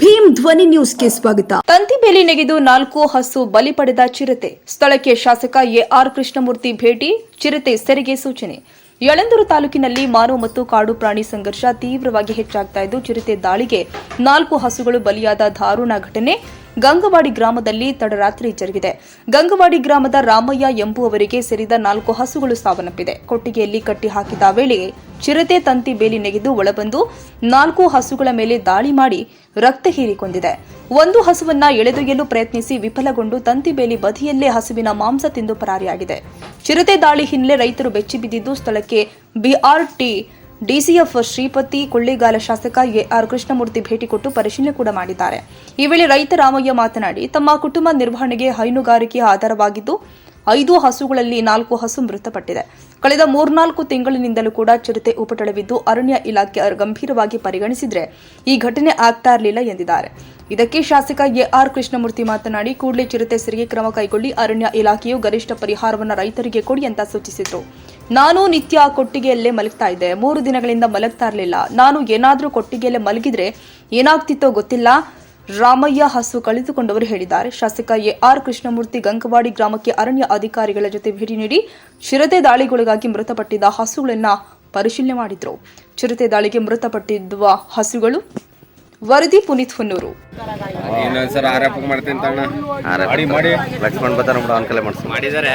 ಭೀಮ್ ಧ್ವನಿ ನ್ಯೂಸ್ಗೆ ಸ್ವಾಗತ. ತಂತಿ ಬೇಲಿ ನೆಗೆದು ನಾಲ್ಕು ಹಸು ಬಲಿ ಪಡೆದ ಚಿರತೆ. ಸ್ಥಳಕ್ಕೆ ಶಾಸಕ ಎಆರ್ ಕೃಷ್ಣಮೂರ್ತಿ ಭೇಟಿ, ಚಿರತೆ ಸೆರೆಗೆ ಸೂಚನೆ. ಯಳಂದೂರು ತಾಲೂಕಿನಲ್ಲಿ ಮಾನವ ಮತ್ತು ಕಾಡು ಪ್ರಾಣಿ ಸಂಘರ್ಷ ತೀವ್ರವಾಗಿ ಹೆಚ್ಚಾಗ್ತಾ ಇದ್ದು, ಚಿರತೆ ದಾಳಿಗೆ ನಾಲ್ಕು ಹಸುಗಳು ಬಲಿಯಾದ ದಾರುಣ ಘಟನೆ ಗಂಗವಾಡಿ ಗ್ರಾಮದಲ್ಲಿ ತಡರಾತ್ರಿ ಜರುಗಿದೆ. ಗಂಗವಾಡಿ ಗ್ರಾಮದ ರಾಮಯ್ಯ ಎಂಬುವವರಿಗೆ ಸೇರಿದ ನಾಲ್ಕು ಹಸುಗಳು ಸಾವನ್ನಪ್ಪಿದೆ. ಕೊಟ್ಟಿಗೆಯಲ್ಲಿ ಕಟ್ಟಿ ಹಾಕಿದ ವೇಳೆಗೆ ಚಿರತೆ ತಂತಿ ಬೇಲಿ ನೆಗೆದು ಒಳಬಂದು ನಾಲ್ಕು ಹಸುಗಳ ಮೇಲೆ ದಾಳಿ ಮಾಡಿ ರಕ್ತ ಹೀರಿಕೊಂಡಿದೆ. ಒಂದು ಹಸುವನ್ನ ಎಳೆದೊಯ್ಯಲು ಪ್ರಯತ್ನಿಸಿ ವಿಫಲಗೊಂಡು ತಂತಿ ಬೇಲಿ ಬದಿಯಲ್ಲೇ ಹಸುವಿನ ಮಾಂಸ ತಿಂದು ಪರಾರಿಯಾಗಿದೆ. ಚಿರತೆ ದಾಳಿ ಹಿನ್ನೆಲೆ ರೈತರು ಬೆಚ್ಚಿಬಿದ್ದಿದ್ದು ಸ್ಥಳಕ್ಕೆ ಬಿಆರ್ಟಿ, ಡಿಸಿಎಫ್ ಶ್ರೀಪತಿ, ಕೊಳ್ಳಿಗಾಲ ಶಾಸಕ ಎಆರ್ ಕೃಷ್ಣಮೂರ್ತಿ ಭೇಟಿ ಕೊಟ್ಟು ಪರಿಶೀಲನೆ ಕೂಡ ಮಾಡಿದ್ದಾರೆ. ಈ ವೇಳೆ ರೈತ ರಾಮಯ್ಯ ಮಾತನಾಡಿ, ತಮ್ಮ ಕುಟುಂಬ ನಿರ್ವಹಣೆಗೆ ಹೈನುಗಾರಿಕೆ ಆಧಾರವಾಗಿದ್ದು, ಐದು ಹಸುಗಳಲ್ಲಿ ನಾಲ್ಕು ಹಸು ಮೃತಪಟ್ಟಿದೆ. ಕಳೆದ ಮೂರ್ನಾಲ್ಕು ತಿಂಗಳಿನಿಂದಲೂ ಕೂಡ ಚಿರತೆ ಉಪಟಳವಿದ್ದು ಅರಣ್ಯ ಇಲಾಖೆ ಗಂಭೀರವಾಗಿ ಪರಿಗಣಿಸಿದ್ರೆ ಈ ಘಟನೆ ಆಗ್ತಾ ಇರಲಿಲ್ಲ ಎಂದಿದ್ದಾರೆ. ಇದಕ್ಕೆ ಶಾಸಕ ಎಆರ್ ಕೃಷ್ಣಮೂರ್ತಿ ಮಾತನಾಡಿ, ಕೂಡಲೇ ಚಿರತೆ ಸೆರೆಗೆ ಕ್ರಮ ಕೈಗೊಳ್ಳಿ, ಅರಣ್ಯ ಇಲಾಖೆಯು ಗರಿಷ್ಠ ಪರಿಹಾರವನ್ನು ರೈತರಿಗೆ ಕೊಡಿ ಅಂತ ಸೂಚಿಸಿದರು. ನಾನು ನಿತ್ಯ ಕೊಟ್ಟಿಗೆಯಲ್ಲೇ ಮಲಗ್ತಾ ಇದ್ದೆ. ಮೂರು ದಿನಗಳಿಂದ ಮಲಗ್ತಾ ಇರಲಿಲ್ಲ. ನಾನು ಏನಾದರೂ ಕೊಟ್ಟಿಗೆಯಲ್ಲೇ ಮಲಗಿದ್ರೆ ಏನಾಗ್ತಿತ್ತೋ ಗೊತ್ತಿಲ್ಲ. ರಾಮಯ್ಯ ಹಸು ಕಳೆದುಕೊಂಡವರು ಹೇಳಿದ್ದಾರೆ. ಶಾಸಕ ಎಆರ್ ಕೃಷ್ಣಮೂರ್ತಿ ಗಂಗವಾಡಿ ಗ್ರಾಮಕ್ಕೆ ಅರಣ್ಯ ಅಧಿಕಾರಿಗಳ ಜೊತೆ ಭೇಟಿ ನೀಡಿ, ಚಿರತೆ ದಾಳಿಗೊಳಗಾಗಿ ಮೃತಪಟ್ಟಿದ್ದ ಹಸುಗಳನ್ನು ಪರಿಶೀಲನೆ ಮಾಡಿದರು. ಚಿರತೆ ದಾಳಿಗೆ ಮೃತಪಟ್ಟಿದ್ದ ಹಸುಗಳು ವರದಿ ಪುನೀತ್ ಹುನ್ನೂರು. ಇನ್ನೊಂದ್ಸಲ ಆರೋಪ ಮಾಡ್ತೀನಿ ತಣ್ಣ. ಮಾಡಿ ಮಾಡಿ. ಲಕ್ಷ್ಮಣ್ ಬತ್ತಾರ ಬಿಡು ಅನ್ಕಲೆ ಮಾಡ್ಸಿ. ಮಾಡಿದ್ದಾರೆ